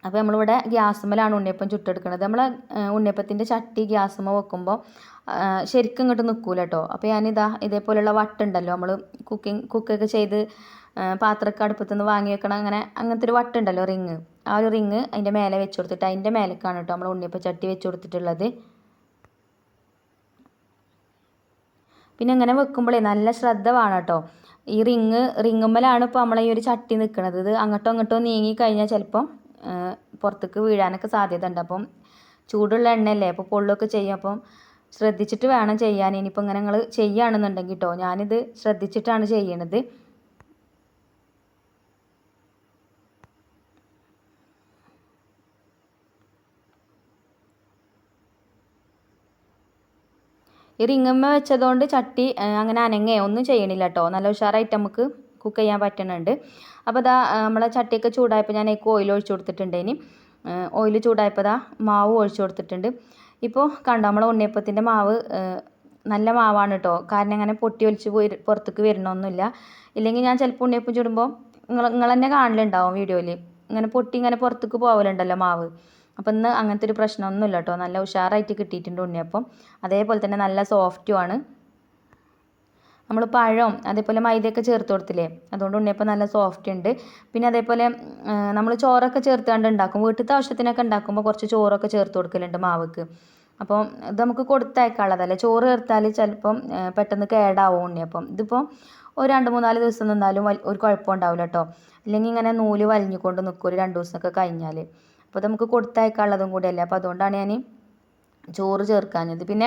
അപ്പോൾ നമ്മളിവിടെ ഗ്യാസുമ്മലാണ് ഉണ്ണിയപ്പം ചുട്ടെടുക്കുന്നത്. നമ്മൾ ഉണ്ണിയപ്പത്തിന്റെ ചട്ടി ഗ്യാസുമ്മ വെക്കുമ്പോൾ ശരിക്കും ഇങ്ങോട്ട് നിൽക്കൂല കേട്ടോ. അപ്പോൾ ഞാനിതാ ഇതേപോലെയുള്ള വട്ടുണ്ടല്ലോ. നമ്മൾ കുക്കിംഗ് കുക്കൊക്കെ ചെയ്ത് പാത്രമൊക്കെ അടുപ്പത്തു വാങ്ങി വെക്കണം അങ്ങനെ അങ്ങനത്തെ ഒരു വട്ടുണ്ടല്ലോ റിങ്. ആ ഒരു റിങ് അതിന്റെ മേലെ വെച്ച് കൊടുത്തിട്ട് അതിന്റെ മേലേക്കാണ് കേട്ടോ നമ്മൾ ഉണ്ണിയപ്പം ചട്ടി വെച്ച് കൊടുത്തിട്ടുള്ളത്. പിന്നെ ഇങ്ങനെ വെക്കുമ്പോഴേ നല്ല ശ്രദ്ധ വേണം കേട്ടോ. ഈ റിങ് റിങ്ങുമ്മലാണ് ഇപ്പോൾ നമ്മളെ ഈ ഒരു ചട്ടി നിൽക്കുന്നത് ഇത് അങ്ങോട്ടോ അങ്ങോട്ടോ നീങ്ങി കഴിഞ്ഞാൽ ചിലപ്പം പുറത്തേക്ക് വീഴാനൊക്കെ സാധ്യത ഉണ്ട് അപ്പം ചൂടുള്ള എണ്ണയല്ലേ അപ്പോൾ പൊള്ളൊക്കെ ചെയ്യും. അപ്പം ശ്രദ്ധിച്ചിട്ട് വേണം ചെയ്യാൻ. ഇനിയിപ്പോൾ ഇങ്ങനെ നിങ്ങൾ ചെയ്യുകയാണെന്നുണ്ടെങ്കിൽ കേട്ടോ ഞാനിത് ശ്രദ്ധിച്ചിട്ടാണ് ചെയ്യണത്. ഈ റിങ്ങമ്മ വെച്ചതുകൊണ്ട് ചട്ടി അങ്ങനെ അനങ്ങേ ഒന്നും ചെയ്യണില്ല കേട്ടോ നല്ല ഉഷാറായിട്ട് നമുക്ക് കുക്ക് ചെയ്യാൻ പറ്റുന്നുണ്ട് അപ്പോൾ ഇതാ നമ്മളെ ചട്ടിയൊക്കെ ചൂടായപ്പോൾ ഞാൻ എനിക്ക് ഓയിൽ ഒഴിച്ചു കൊടുത്തിട്ടുണ്ട് ഇനി. ഓയിൽ ചൂടായപ്പോൾ ഇതാ മാവ് ഒഴിച്ചു കൊടുത്തിട്ടുണ്ട്. ഇപ്പോൾ കണ്ടോ നമ്മളെ ഉണ്ണിയപ്പത്തിന്റെ മാവ് നല്ല മാവാണ് കേട്ടോ കാരണം അങ്ങനെ പൊട്ടി ഒലിച്ച് പോയി പുറത്തേക്ക് വരണമൊന്നുമില്ല ഇല്ലെങ്കിൽ ഞാൻ ചിലപ്പോൾ ഉണ്ണിയപ്പം ചുടുമ്പോൾ നിങ്ങൾ നിങ്ങൾ തന്നെ കാണലുണ്ടാവും വീഡിയോയിൽ ഇങ്ങനെ പൊട്ടി ഇങ്ങനെ പുറത്തേക്ക് പോകലുണ്ടല്ലോ മാവ്. അപ്പം ഇന്ന് അങ്ങനത്തെ ഒരു പ്രശ്നമൊന്നുമില്ല കേട്ടോ നല്ല ഉഷാറായിട്ട് കിട്ടിയിട്ടുണ്ട് ഉണ്ണിയപ്പം അതേപോലെ തന്നെ നല്ല സോഫ്റ്റുമാണ് നമ്മൾ പഴം അതേപോലെ മൈദയൊക്കെ ചേർത്ത് കൊടുത്തില്ലേ? അതുകൊണ്ട് ഉണ്ണിയപ്പം നല്ല സോഫ്റ്റ് ഉണ്ട്. പിന്നെ അതേപോലെ നമ്മൾ ചോറൊക്കെ ചേർത്തുകൊണ്ട് ഉണ്ടാക്കും. വീട്ടിലത്തെ ആവശ്യത്തിനൊക്കെ ഉണ്ടാക്കുമ്പോൾ കുറച്ച് ചോറൊക്കെ ചേർത്ത് കൊടുക്കലുണ്ട് മാവക്ക്. അപ്പം ഇത് നമുക്ക് കൊടുത്തയക്കാനുള്ളതല്ലേ? ചോറ് ചേർത്താൽ ചിലപ്പം പെട്ടെന്ന് കേടാവും ഉണ്ണിയപ്പം ഇതിപ്പോൾ ഒരു രണ്ട് മൂന്നാൽ ദിവസം നിന്നാലും ഒരു കുഴപ്പം ഉണ്ടാവില്ല കേട്ടോ അല്ലെങ്കിൽ ഇങ്ങനെ നൂൽ വലിഞ്ഞുകൊണ്ട് നിൽക്കും ഒരു രണ്ട് ദിവസമൊക്കെ കഴിഞ്ഞാൽ അപ്പോൾ നമുക്ക് കൊടുത്തയക്കാനുള്ളതും കൂടിയല്ലേ? അപ്പോൾ അതുകൊണ്ടാണ് ഞാൻ ചോറ് ചേർക്കാഞ്ഞത്. പിന്നെ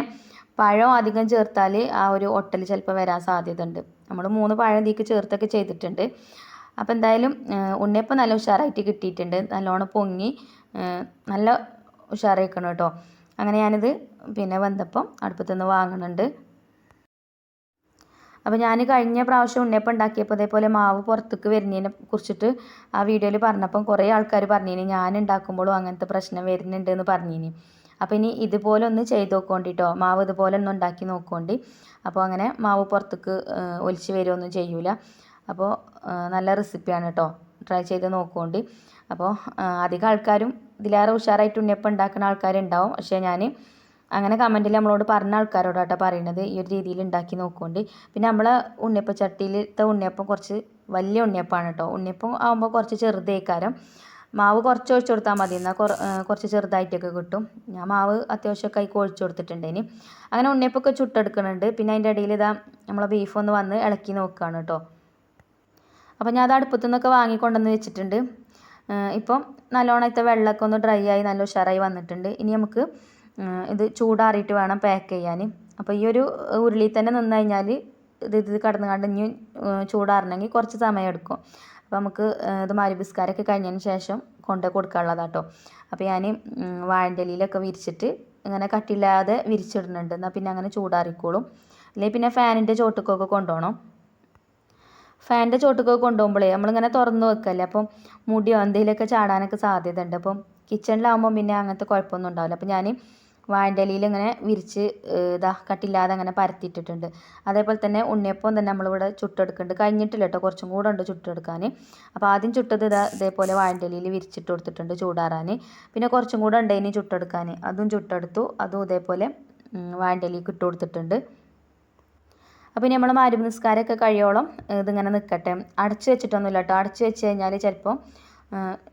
പഴം അധികം ചേർത്താൽ ആ ഒരു ഒട്ടൽ ചിലപ്പോൾ വരാൻ സാധ്യത ഉണ്ട് നമ്മൾ മൂന്ന് പഴം ഇതിക്ക് ചേർത്തൊക്കെ ചെയ്തിട്ടുണ്ട്. അപ്പോൾ എന്തായാലും ഉണ്ണിയപ്പം നല്ല ഉഷാറായിട്ട് കിട്ടിയിട്ടുണ്ട്. നല്ലോണം പൊങ്ങി നല്ല ഉഷാറായിക്കണം കേട്ടോ. അങ്ങനെ ഞാനിത് പിന്നെ വന്നപ്പം അടുപ്പത്തുനിന്ന് വാങ്ങുന്നുണ്ട് അപ്പോൾ ഞാൻ കഴിഞ്ഞ പ്രാവശ്യം ഉണ്ണിയപ്പം ഉണ്ടാക്കിയപ്പോൾ അതേപോലെ മാവ് പുറത്തേക്ക് വരുന്നതിനെ കുറിച്ചിട്ട് ആ വീഡിയോയിൽ പറഞ്ഞപ്പം കുറേ ആൾക്കാർ പറഞ്ഞിനി ഞാൻ ഉണ്ടാക്കുമ്പോഴും അങ്ങനത്തെ പ്രശ്നം വരുന്നുണ്ട് എന്ന് പറഞ്ഞിനി. അപ്പോൾ ഇനി ഇതുപോലെ ഒന്ന് ചെയ്ത് നോക്കോണ്ടിട്ടോ മാവ് ഇതുപോലെ ഒന്ന് ഉണ്ടാക്കി നോക്കോണ്ടി. അപ്പോൾ അങ്ങനെ മാവ് പുറത്തേക്ക് ഒലിച്ച് വരുമൊന്നും ചെയ്യൂല. അപ്പോൾ നല്ല റെസിപ്പിയാണ് കേട്ടോ ട്രൈ ചെയ്ത് നോക്കുകൊണ്ട് അപ്പോൾ അധികം ആൾക്കാരും ഇതിലേറെ ഉഷാറായിട്ട് ഉണ്ണിയപ്പം ഉണ്ടാക്കുന്ന ആൾക്കാരുണ്ടാവും. പക്ഷേ ഞാൻ അങ്ങനെ കമന്റിൽ നമ്മളോട് പറഞ്ഞ ആൾക്കാരോടാട്ടോ പറയുന്നത് ഈ ഒരു രീതിയിൽ ഉണ്ടാക്കി നോക്കുകൊണ്ട് പിന്നെ നമ്മൾ ഉണ്ണിയപ്പം ചട്ടിയിലത്തെ ഉണ്ണിയപ്പം കുറച്ച് വലിയ ഉണ്ണിയപ്പമാണ് കേട്ടോ ഉണ്ണിയപ്പം ആകുമ്പോൾ കുറച്ച് ചെറുതേക്കാരം. മാവ് കുറച്ച് ഒഴിച്ചു കൊടുത്താൽ മതി. എന്നാൽ കുറച്ച് ചെറുതായിട്ടൊക്കെ കിട്ടും. ഞാൻ മാവ് അത്യാവശ്യമൊക്കെ അതിൽ ഒഴിച്ചു കൊടുത്തിട്ടുണ്ടേന്. അങ്ങനെ ഉണ്ണിയപ്പൊക്കെ ചുട്ടെടുക്കുന്നുണ്ട് പിന്നെ അതിന്റെ ഇടയിൽ ഇതാ നമ്മളെ ബീഫ് ഒന്ന് വന്ന് ഇളക്കി നോക്കുകയാണ് കേട്ടോ അപ്പോൾ ഞാൻ അത് അടുപ്പത്തു നിന്നൊക്കെ വാങ്ങിക്കൊണ്ടെന്ന് വെച്ചിട്ടുണ്ട്. ഇപ്പം നല്ലോണം ഇത്ത വെള്ളമൊക്കെ ഒന്ന് ഡ്രൈ ആയി നല്ല ഉഷാറായി വന്നിട്ടുണ്ട്. ഇനി നമുക്ക് ഇത് ചൂടാറിയിട്ട് വേണം പാക്ക് ചെയ്യാൻ. അപ്പോൾ ഈ ഒരു ഉരുളിയിൽ തന്നെ നിന്ന് കഴിഞ്ഞാൽ ഇത് ഇത് കടന്നു കണ്ട് ഇനി ചൂടാറണമെങ്കിൽ കുറച്ച് സമയം എടുക്കും. അപ്പോൾ നമുക്ക് ഇത് മാരിബിസ്കാരൊക്കെ കഴിഞ്ഞതിന് ശേഷം കൊണ്ട് കൊടുക്കാനുള്ളതാട്ടോ. അപ്പോൾ ഞാൻ വാഴന്റെ വിരിച്ചിട്ട് ഇങ്ങനെ കട്ടില്ലാതെ വിരിച്ചിടുന്നുണ്ട്. എന്നാൽ പിന്നെ അങ്ങനെ ചൂടാറിക്കോളും. അല്ലെങ്കിൽ പിന്നെ ഫാനിന്റെ ചോട്ടുക്കൊക്കെ കൊണ്ടുപോകണം. ഫാനിന്റെ ചോട്ടുക്കൊക്കെ കൊണ്ടുപോകുമ്പോഴേ നമ്മളിങ്ങനെ തുറന്നു വെക്കല്ലേ? അപ്പം മുടിയോ എന്തെങ്കിലുമൊക്കെ ചാടാനൊക്കെ സാധ്യത ഉണ്ട് അപ്പം കിച്ചണിലാകുമ്പോൾ പിന്നെ അങ്ങനത്തെ കുഴപ്പമൊന്നും ഉണ്ടാവില്ല. അപ്പം ഞാൻ വാഴന്റെ ഇലയിൽ ഇങ്ങനെ വിരിച്ച് ഇതാ കട്ടില്ലാതെ അങ്ങനെ പരത്തിയിട്ടിട്ടുണ്ട്. അതേപോലെ തന്നെ ഉണ്ണിയപ്പം തന്നെ നമ്മളിവിടെ ചുട്ടെടുക്കുന്നുണ്ട്. കഴിഞ്ഞിട്ടില്ല കേട്ടോ കുറച്ചും കൂടെ ഉണ്ട് ചുട്ടെടുക്കാൻ. അപ്പോൾ ആദ്യം ചുട്ടത് ഇതാ ഇതേപോലെ വാഴന്റെലയിൽ വിരിച്ചിട്ട് കൊടുത്തിട്ടുണ്ട് ചൂടാറാൻ. പിന്നെ കുറച്ചും കൂടെ ഉണ്ട് ഇനി ചുട്ടെടുക്കാൻ. അതും ചുട്ടെടുത്തു അതും ഇതേപോലെ വാഴന്റെ ഇലയിൽ ഇട്ട് കൊടുത്തിട്ടുണ്ട്. അപ്പോൾ ഇനി നമ്മൾ മാരുമ നിസ്കാരമൊക്കെ കഴിയോളം ഇതിങ്ങനെ നിൽക്കട്ടെ. അടച്ചു വെച്ചിട്ടൊന്നുമില്ല കേട്ടോ. അടച്ചു വെച്ച് കഴിഞ്ഞാൽ ചിലപ്പോൾ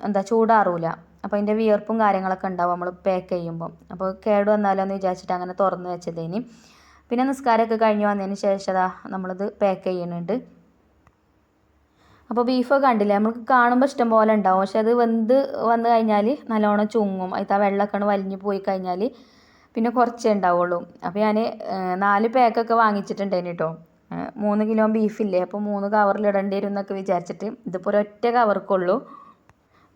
എന്താ ചൂടാറൂല. അപ്പോൾ അതിന്റെ വിയർപ്പും കാര്യങ്ങളൊക്കെ ഉണ്ടാവും നമ്മൾ പാക്ക് ചെയ്യുമ്പോൾ അപ്പോൾ കേട് വന്നാലോ എന്ന് വിചാരിച്ചിട്ട് അങ്ങനെ തുറന്ന് വെച്ചതേനി. പിന്നെ നിസ്കാരമൊക്കെ കഴിഞ്ഞ് വന്നതിന് ശേഷം അതാ നമ്മളിത് പാക്ക് ചെയ്യുന്നുണ്ട് അപ്പോൾ ബീഫൊക്കെ കണ്ടില്ലേ? നമുക്ക് കാണുമ്പോൾ ഇഷ്ടം പോലെ ഉണ്ടാവും. പക്ഷെ അത് വെന്ത് വന്നു കഴിഞ്ഞാൽ നല്ലോണം ചുങ്ങും. അതിൽ ആ വെള്ളമൊക്കെ വലിഞ്ഞു പോയി കഴിഞ്ഞാൽ പിന്നെ കുറച്ചേ ഉണ്ടാവുള്ളൂ. അപ്പോൾ ഞാൻ നാല് പാക്കൊക്കെ വാങ്ങിച്ചിട്ടുണ്ടേന് കേട്ടോ മൂന്ന് കിലോ ബീഫില്ലേ അപ്പോൾ മൂന്ന് കവറിൽ ഇടേണ്ടി വരും എന്നൊക്കെ വിചാരിച്ചിട്ട് ഇതിപ്പോൾ ഒരൊറ്റ കവർക്കുള്ളൂ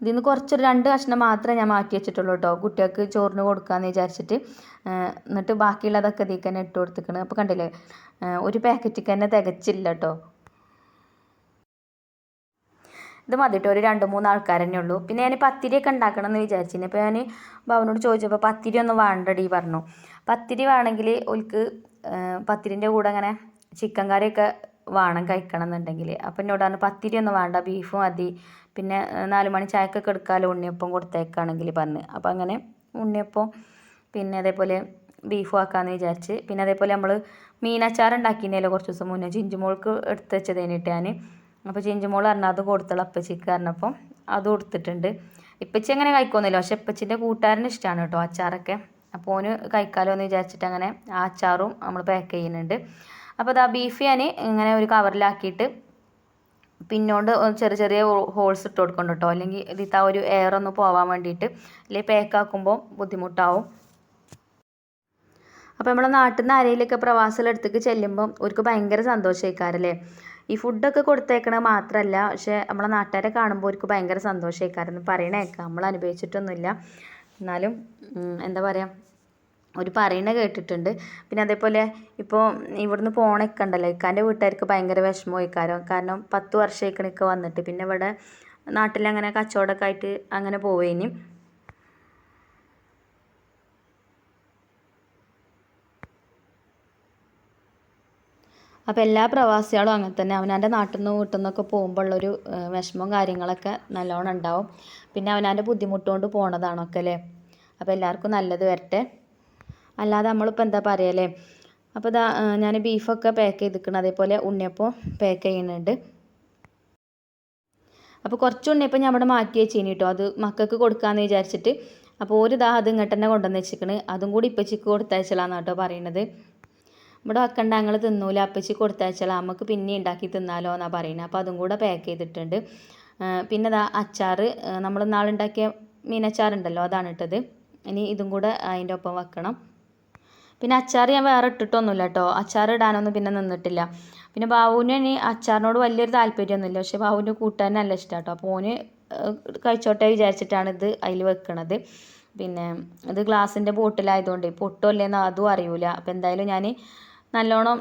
ഇതിൽ നിന്ന് കുറച്ചൊരു രണ്ട് കഷ്ണം മാത്രമേ ഞാൻ മാറ്റി വെച്ചിട്ടുള്ളൂ കേട്ടോ കുട്ടികൾക്ക് ചോറിന് കൊടുക്കാമെന്ന് വിചാരിച്ചിട്ട് എന്നിട്ട് ബാക്കിയുള്ളതൊക്കെ ഇതിൽ തന്നെ ഇട്ട് കൊടുത്തിക്കണ്. അപ്പോൾ കണ്ടില്ലേ ഒരു പാക്കറ്റിൽ തന്നെ തികച്ചില്ല കേട്ടോ ഇത് മതി കേട്ടോ ഒരു രണ്ട് മൂന്ന് ആൾക്കാർ തന്നെ ഉള്ളൂ. പിന്നെ ഞാൻ പത്തിരിയൊക്കെ ഉണ്ടാക്കണം എന്ന് വിചാരിച്ചിരുന്നു അപ്പോൾ ഞാൻ ബാബുനോട് ചോദിച്ചപ്പോൾ പത്തിരി ഒന്നും വേണ്ടടി പറഞ്ഞു. പത്തിരി വേണമെങ്കിൽ ഓൽക്ക് പത്തിരിന്റെ കൂടെ അങ്ങനെ ചിക്കൻ കറിയൊക്കെ വേണം കഴിക്കണം എന്നുണ്ടെങ്കിൽ അപ്പം എന്നോട് പറഞ്ഞു പത്തിരി ഒന്നും വേണ്ട ബീഫ് മതി. പിന്നെ നാല് മണി ചായക്കൊക്കെ എടുക്കാമല്ലോ ഉണ്ണിയപ്പം കൊടുത്തേക്കാണെങ്കിൽ പറഞ്ഞ്. അപ്പം അങ്ങനെ ഉണ്ണിയപ്പം പിന്നെ അതേപോലെ ബീഫും ആക്കാമെന്ന് വിചാരിച്ച്. പിന്നെ അതേപോലെ നമ്മൾ മീനച്ചാർ ഉണ്ടാക്കിയിരുന്നല്ലോ കുറച്ച് ദിവസം മുന്നേ ചിഞ്ചുമോൾക്ക് എടുത്ത് വെച്ചത് കഴിഞ്ഞിട്ട് ഞാൻ അപ്പോൾ ചിഞ്ചുമോൾ പറഞ്ഞാൽ അത് കൊടുത്തുള്ള അപ്പച്ചിക്ക് പറഞ്ഞപ്പം അത് കൊടുത്തിട്ടുണ്ട്. ഇപ്പച്ചി അങ്ങനെ കഴിക്കൊന്നുമില്ല പക്ഷെ ഇപ്പച്ചിന്റെ കൂട്ടുകാരന് ഇഷ്ടമാണ് കേട്ടോ അച്ചാറൊക്കെ. അപ്പോൾ ഓന് കഴിക്കാമല്ലോ എന്ന് വിചാരിച്ചിട്ട് അങ്ങനെ ആ അച്ചാറും നമ്മൾ പാക്ക് ചെയ്യുന്നുണ്ട്. അപ്പോൾ ഇതാ ബീഫ് ഞാൻ ഇങ്ങനെ ഒരു കവറിലാക്കിയിട്ട് പിന്നോണ്ട് ചെറിയ ചെറിയ ഹോൾസ് ഇട്ട് കൊടുക്കണം കേട്ടോ അല്ലെങ്കിൽ ഇതിത്ത ഒരു എയർ ഒന്ന് പോവാൻ വേണ്ടിയിട്ട് അല്ലെങ്കിൽ പാക്ക് ആക്കുമ്പോൾ ബുദ്ധിമുട്ടാവും. അപ്പോൾ നമ്മളെ നാട്ടിൽ നിന്ന് ആരെയിലൊക്കെ പ്രവാസികളടുത്തേക്ക് ചെല്ലുമ്പം അവർക്ക് ഭയങ്കര സന്തോഷമായിക്കാരല്ലേ ഈ ഫുഡൊക്കെ കൊടുത്തേക്കണത് മാത്രമല്ല പക്ഷേ നമ്മളെ നാട്ടുകാരെ കാണുമ്പോൾ അവർക്ക് ഭയങ്കര സന്തോഷമായിക്കാരെന്ന് പറയണേക്കാം നമ്മൾ അനുഭവിച്ചിട്ടൊന്നുമില്ല എന്നാലും എന്താ പറയുക ഒരു പറയണ കേട്ടിട്ടുണ്ട്. പിന്നെ അതേപോലെ ഇപ്പോൾ ഇവിടുന്ന് പോണൊക്കെ ഉണ്ടല്ലോ ഇക്കാന്റെ വീട്ടുകാർക്ക് ഭയങ്കര വിഷമമായി. കാരണം കാരണം പത്ത് വർഷമായിക്കണൊക്കെ വന്നിട്ട്. പിന്നെ ഇവിടെ നാട്ടിലങ്ങനെ കച്ചവടമൊക്കെ ആയിട്ട് അങ്ങനെ പോവേനി. അപ്പോൾ എല്ലാ പ്രവാസികളും അങ്ങനെ തന്നെ. അവനാന്റെ നാട്ടിൽ നിന്ന് വീട്ടിൽ നിന്നൊക്കെ പോകുമ്പോഴുള്ളൊരു വിഷമവും കാര്യങ്ങളൊക്കെ നല്ലോണം ഉണ്ടാവും. പിന്നെ അവനാന്റെ ബുദ്ധിമുട്ടുകൊണ്ട് പോണതാണൊക്കെ അല്ലേ? അപ്പോൾ എല്ലാവർക്കും നല്ലത് വരട്ടെ. അല്ലാതെ നമ്മളിപ്പോൾ എന്താ പറയല്ലേ അപ്പോൾ ഇതാ ഞാൻ ബീഫൊക്കെ പാക്ക് ചെയ്തിരിക്കണം. അതേപോലെ ഉണ്ണിയപ്പം പാക്ക് ചെയ്യുന്നുണ്ട്. അപ്പോൾ കുറച്ച് ഉണ്ണിയപ്പം ഞാൻ അവിടെ മാറ്റി വെച്ചിനി കേട്ടോ അത് മക്കൾക്ക് കൊടുക്കാമെന്ന് വിചാരിച്ചിട്ട്. അപ്പോൾ ഒരു ദാ അത് ഇങ്ങോട്ട് തന്നെ കൊണ്ടുവന്ന് വെച്ചിരിക്കണ്. അതും കൂടി ഇപ്പച്ചിക്ക് കൊടുത്തയച്ചലാന്ന് കേട്ടോ പറയുന്നത് ഇവിടെ വെക്കണ്ട ഞങ്ങൾ തിന്നൂല. അപ്പച്ചി കൊടുത്തയച്ചാൽ നമുക്ക് പിന്നെ ഉണ്ടാക്കി തിന്നാലോ എന്നാണ് പറയുന്നത് അപ്പോൾ അതും കൂടെ പാക്ക് ചെയ്തിട്ടുണ്ട്. പിന്നെ ഇതാ അച്ചാർ നമ്മൾ നാളുണ്ടാക്കിയ മീനച്ചാറുണ്ടല്ലോ അതാണ് ഇട്ടത്. ഇനി ഇതും കൂടെ അതിന്റെ ഒപ്പം വെക്കണം. പിന്നെ അച്ചാർ ഞാൻ വേറെ ഇട്ടിട്ടൊന്നുമില്ല കേട്ടോ അച്ചാർ ഇടാനൊന്നും പിന്നെ നിന്നിട്ടില്ല. പിന്നെ ബാബുവിന് ഇനി അച്ചാറിനോട് വലിയൊരു താല്പര്യമൊന്നുമില്ല. പക്ഷേ ബാബുവിന്റെ കൂട്ടാൻ നല്ല ഇഷ്ടമാണ് കേട്ടോ അപ്പോൾ ഓന് കഴിച്ചോട്ടെ വിചാരിച്ചിട്ടാണ് ഇത് അതിൽ വെക്കണത്. പിന്നെ ഇത് ഗ്ലാസിന്റെ ബോട്ടിലായതുകൊണ്ട് പൊട്ടുമല്ലേന്ന് അതും അറിയൂല. അപ്പോൾ എന്തായാലും ഞാൻ നല്ലോണം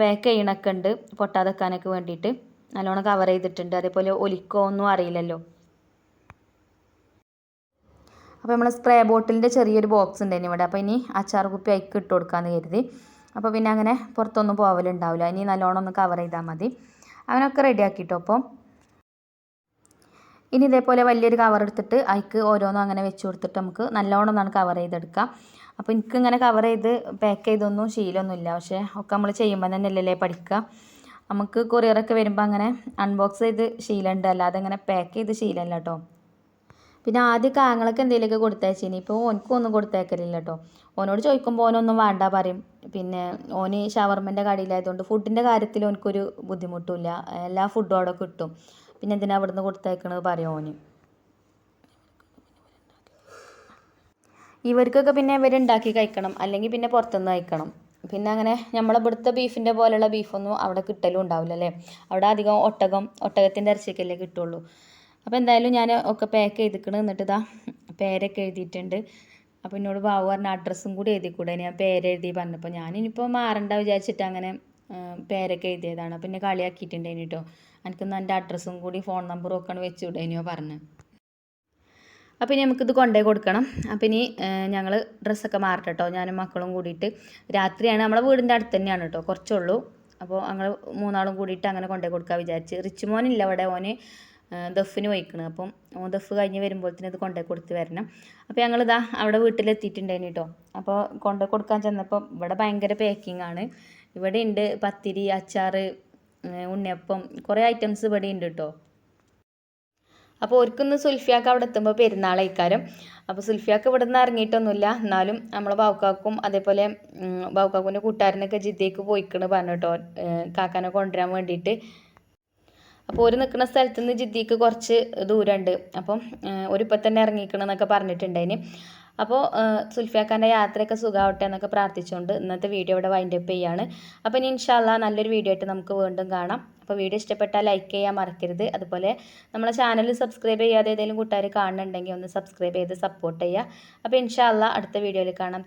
പാക്ക് ചെയ്യണൊക്കെ ഉണ്ട്. പൊട്ടാതെക്കാനൊക്കെ വേണ്ടിയിട്ട്. നല്ലോണം കവർ ചെയ്തിട്ടുണ്ട്. അതേപോലെ ഒലിക്കോ ഒന്നും അറിയില്ലല്ലോ. അപ്പോൾ നമ്മൾ സ്പ്രേ ബോട്ടിലിന്റെ ചെറിയൊരു ബോക്സ് ഉണ്ടായിരുന്നു ഇവിടെ. അപ്പോൾ ഇനി അച്ചാർ കുപ്പി അയക്ക് ഇട്ട് കൊടുക്കാമെന്ന് കരുതി. അപ്പോൾ പിന്നെ അങ്ങനെ പുറത്തൊന്നും പോവലുണ്ടാവില്ല ഇനി നല്ലോണം ഒന്ന് കവർ ചെയ്താൽ മതി. അങ്ങനെയൊക്കെ റെഡി ആക്കിയിട്ടോ അപ്പോൾ ഇനി ഇതേപോലെ വലിയൊരു കവർ എടുത്തിട്ട് അതിക്ക് ഓരോന്നും അങ്ങനെ വെച്ച് കൊടുത്തിട്ട് നമുക്ക് നല്ലോണം ഒന്നാണ് കവർ ചെയ്തെടുക്കാം. അപ്പോൾ എനിക്ക് ഇങ്ങനെ കവർ ചെയ്ത് പാക്ക് ചെയ്തൊന്നും ശീലമൊന്നുമില്ല പക്ഷേ ഒക്കെ നമ്മൾ ചെയ്യുമ്പോൾ തന്നെ അല്ലല്ലേ പഠിക്കുക നമുക്ക് കൊറിയറൊക്കെ വരുമ്പോൾ അങ്ങനെ അൺബോക്സ് ചെയ്ത് ശീലമുണ്ട്. അല്ലാതെ അങ്ങനെ പാക്ക് ചെയ്ത് ശീലമല്ല കേട്ടോ പിന്നെ ആദ്യം കാങ്ങളൊക്കെ എന്തെങ്കിലുമൊക്കെ കൊടുത്തയച്ചിനി. ഇപ്പോൾ ഓനക്കൊന്നും കൊടുത്തയക്കലില്ല കേട്ടോ ഓനോട് ചോദിക്കുമ്പോൾ ഓനൊന്നും വേണ്ട പറയും. പിന്നെ ഓന് ഷവർമ്മന്റെ കടയിലായതുകൊണ്ട് ഫുഡിന്റെ കാര്യത്തിൽ ഓനക്കൊരു ബുദ്ധിമുട്ടില്ല. എല്ലാ ഫുഡും അവിടെ കിട്ടും. പിന്നെ എന്തിനാ അവിടുന്ന് കൊടുത്തയക്കണത് പറയും ഓന്. ഇവർക്കൊക്കെ പിന്നെ ഇവരുണ്ടാക്കി കഴിക്കണം. അല്ലെങ്കിൽ പിന്നെ പുറത്തുനിന്ന് കഴിക്കണം. പിന്നെ അങ്ങനെ നമ്മളെ ഇവിടുത്തെ ബീഫിന്റെ പോലെയുള്ള ബീഫൊന്നും അവിടെ കിട്ടലും ഉണ്ടാവില്ല അല്ലേ അവിടെ അധികം ഒട്ടകം ഒട്ടകത്തിന്റെ ഇറച്ചിയൊക്കെയല്ലേ കിട്ടുള്ളൂ. അപ്പോൾ എന്തായാലും ഞാൻ ഒക്കെ പാക്ക് ചെയ്തിക്കണം. എന്നിട്ട് ഇതാ പേരൊക്കെ എഴുതിയിട്ടുണ്ട്. അപ്പോൾ എന്നോട് ബാബു പറഞ്ഞ അഡ്രസ്സും കൂടി എഴുതിക്കൂടെ ഞാൻ പേരെഴുതി പറഞ്ഞപ്പോൾ ഞാനിനിപ്പോൾ മാറണ്ട വിചാരിച്ചിട്ട് അങ്ങനെ പേരൊക്കെ എഴുതിയതാണ്. അപ്പോൾ എന്നെ കളിയാക്കിയിട്ടുണ്ടേനി കേട്ടോ എനിക്കൊന്ന് എന്റെ അഡ്രസ്സും കൂടി ഫോൺ നമ്പറും ഒക്കെ ആണ് വെച്ച് വിടേനിയോ പറഞ്ഞ്. അപ്പോൾ ഇനി നമുക്കിത് കൊണ്ടുപോയി കൊടുക്കണം. അപ്പോൾ ഇനി ഞങ്ങൾ ഡ്രസ്സൊക്കെ മാറട്ടെ കേട്ടോ ഞാനും മക്കളും കൂടിയിട്ട് രാത്രിയാണ് നമ്മളെ വീടിന്റെ അടുത്ത് തന്നെയാണ് കേട്ടോ കുറച്ചുള്ളൂ. അപ്പോൾ ഞങ്ങൾ മൂന്നാളും കൂടിയിട്ട് അങ്ങനെ കൊണ്ടുപോയി കൊടുക്കാൻ വിചാരിച്ച്. റിച്ച് മോനില്ല അവിടെ ഓന് ദഫിന് പോയിക്കണ്. അപ്പം ദഫ് കഴിഞ്ഞ് വരുമ്പോഴത്തേനും ഇത് കൊണ്ടുപോയി കൊടുത്ത് വരണം. അപ്പോൾ ഞങ്ങളിതാ അവിടെ വീട്ടിലെത്തിയിട്ടുണ്ടായിന് കേട്ടോ അപ്പോൾ കൊണ്ടുപോയി കൊടുക്കാൻ ചെന്നപ്പോൾ ഇവിടെ ഭയങ്കര പാക്കിംഗ് ആണ്. ഇവിടെ ഉണ്ട് പത്തിരി അച്ചാർ ഉണ്ണിയപ്പം കുറേ ഐറ്റംസ് ഇവിടെ ഉണ്ട് കേട്ടോ അപ്പോൾ ഓർക്കൊന്ന് സുൽഫിയാക്ക് അവിടെ എത്തുമ്പോൾ പെരുന്നാളേക്കാരം. അപ്പോൾ സുൽഫിയാക്ക് ഇവിടെ നിന്ന് ഇറങ്ങിയിട്ടൊന്നുമില്ല. എന്നാലും നമ്മളെ ബാവുക്കാക്കും അതേപോലെ ബാവുക്കാക്കുന്റെ കൂട്ടുകാരനൊക്കെ ജിദ്ദയ്ക്ക് പോയിക്കണ് പറഞ്ഞു കേട്ടോ കാക്കാനെ കൊണ്ടുവരാൻ വേണ്ടിയിട്ട്. അപ്പോൾ ഒരു നിൽക്കുന്ന സ്ഥലത്ത് നിന്ന് ജിദ്ദിക്ക് കുറച്ച് ദൂരമുണ്ട് അപ്പം ഒരു ഇപ്പം തന്നെ ഇറങ്ങിക്കണമെന്നൊക്കെ പറഞ്ഞിട്ടുണ്ടായിന്. അപ്പോൾ സുൽഫിയാക്കാന്റെ യാത്രയൊക്കെ സുഖമാവട്ടെ എന്നൊക്കെ പ്രാർത്ഥിച്ചുകൊണ്ട് ഇന്നത്തെ വീഡിയോ ഇവിടെ വൈൻഡപ്പ് ചെയ്യാണ്. അപ്പോൾ ഇനി ഇൻഷാല്ല നല്ലൊരു വീഡിയോ ആയിട്ട് നമുക്ക് വീണ്ടും കാണാം. അപ്പോൾ വീഡിയോ ഇഷ്ടപ്പെട്ടാൽ ലൈക്ക് ചെയ്യാൻ മറക്കരുത്. അതുപോലെ നമ്മളെ ചാനൽ സബ്സ്ക്രൈബ് ചെയ്യാതെ ഏതെങ്കിലും കൂട്ടുകാർ കാണുന്നുണ്ടെങ്കിൽ ഒന്ന് സബ്സ്ക്രൈബ് ചെയ്ത് സപ്പോർട്ട് ചെയ്യുക. അപ്പോൾ ഇൻഷാല്ല അടുത്ത വീഡിയോയിൽ കാണാം.